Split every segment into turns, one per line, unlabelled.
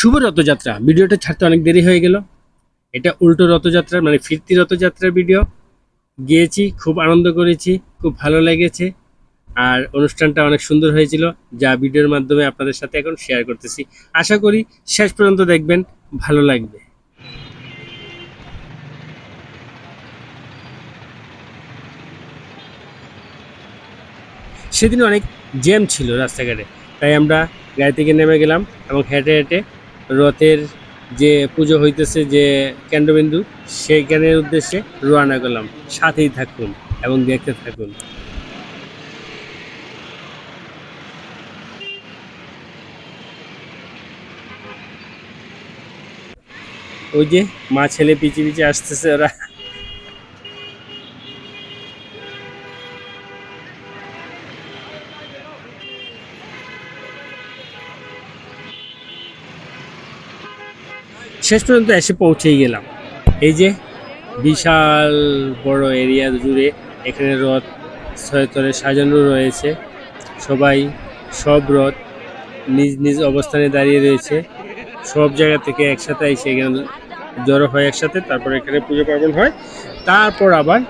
শুভ রথযাত্রা। ভিডিওটা ছাড়তে অনেক দেরি হয়ে গেল। এটা উল্টো রথযাত্রা মানে ফিরতি রথযাত্রার ভিডিও। গিয়েছি, খুব আনন্দ করেছি, খুব ভালো লেগেছে। আর অনুষ্ঠানটা অনেক সুন্দর হয়েছিল, যা ভিডিওর মাধ্যমে আপনাদের সাথে এখন শেয়ার করতেছি। আশা করি শেষ পর্যন্ত দেখবেন, ভালো লাগবে। সেদিন অনেক জ্যাম ছিল রাস্তাঘাটে, তাই আমরা গাড়ি থেকে নেমে গেলাম এবং হেঁটে হেঁটে রথের যে পুজো হইতেছে যে কেন্দ্রবিন্দু, সেইখানের উদ্দেশ্যে রোয়ানা করলাম। সাথেই থাকুন এবং দেখতে থাকুন। ওই যে মা ছেলে পিছিয়ে পিছিয়ে আসতেছে ওরা। শেষ পর্যন্ত এসে পৌঁছেই গেলাম। এই যে বিশাল বড় এরিয়া জুড়ে এখানে রথ ছয়তলে সাজানো রয়েছে। সবাই সব রথ নিজ নিজ অবস্থানে দাঁড়িয়ে রয়েছে। সব জায়গা থেকে একসাথে এসে এখানে জড়ো হয় একসাথে, তারপর এখানে পুজো পার্বণ হয়। তারপর আবার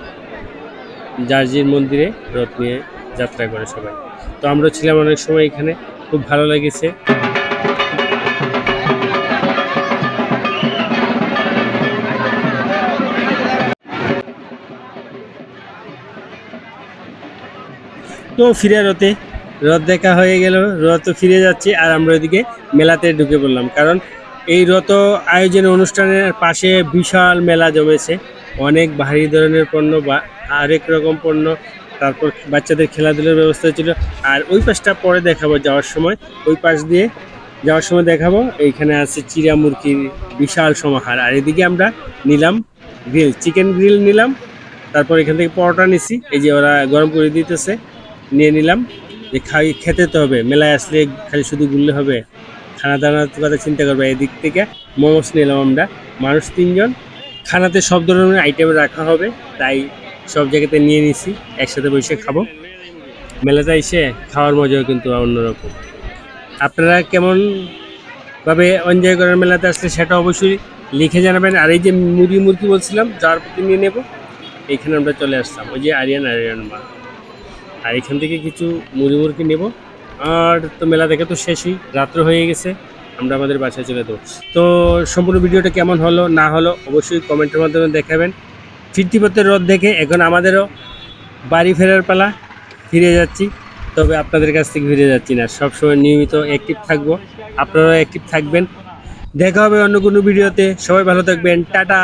জার্জির মন্দিরে রথ নিয়ে যাত্রা করে সবাই। তো আমরা ছিলাম অনেক সময় এখানে, খুব ভালো লেগেছে। তো ফিরে রথে। রথ দেখা হয়ে গেল, রথ তো ফিরে যাচ্ছি আর আমরা ওইদিকে মেলাতে ঢুকে পড়লাম। কারণ এই রথ আয়োজন অনুষ্ঠানের পাশে বিশাল মেলা জমেছে। অনেক ভারী ধরনের পণ্য বা আরেক রকম পণ্য, তারপর বাচ্চাদের খেলাধুলার ব্যবস্থা ছিল। আর ওই পাশটা পরে দেখাবো যাওয়ার সময়। ওই পাশ দিয়ে যাওয়ার সময় দেখাবো। এইখানে আছে চিড়া মুরগির বিশাল সমাহার। আর এদিকে আমরা নিলাম গ্রিল চিকেন গ্রিল নিলাম। তারপর এখান থেকে পরোটা নিছি। এই যে ওরা গরম করে দিতেছে। নিয়ে নিলাম। যে খাই, খেতে তো হবে, মেলায় আসলে খালি শুধু ঘুরলে হবে। খানা দানার কথা চিন্তা করবে এদিক থেকে মোমোস নিলাম আমরা। মানুষ তিনজন। খানাতে সব ধরনের আইটেম রাখা হবে, তাই সব জায়গাতে নিয়ে নিছি, একসাথে বসে খাব। মেলাতে এসে খাওয়ার মজাও কিন্তু অন্যরকম। আপনারা কেমন ভাবে এনজয় করার মেলাতে আসলে সেটা অবশ্যই লিখে জানাবেন। আর এই যে মুরগি মুরগি বলছিলাম, যার প্রতি নিয়ে নেব, এইখানে আমরা চলে আসলাম। ওই যে আরিয়ান আরিয়ান মা। আর এখান থেকে কিছু মুড়ি মুরগি নেব। আর তো মেলা দেখে তো শেষই, রাত্র হয়ে গেছে, আমরা আমাদের বাসায় চলে দেবো তো সম্পূর্ণ ভিডিওটা কেমন হলো, না হলো, অবশ্যই কমেন্টের মাধ্যমে দেখাবেন। ফিরতি পথের রথ দেখে এখন আমাদেরও বাড়ি ফেরার পালা, ফিরে যাচ্ছি। তবে আপনাদের কাছ থেকে ফিরে যাচ্ছি না, সবসময় নিয়মিত অ্যাক্টিভ থাকব, আপনারাও অ্যাক্টিভ থাকবেন। দেখা হবে অন্য কোনো ভিডিওতে, সবাই ভালো থাকবেন, টাটা।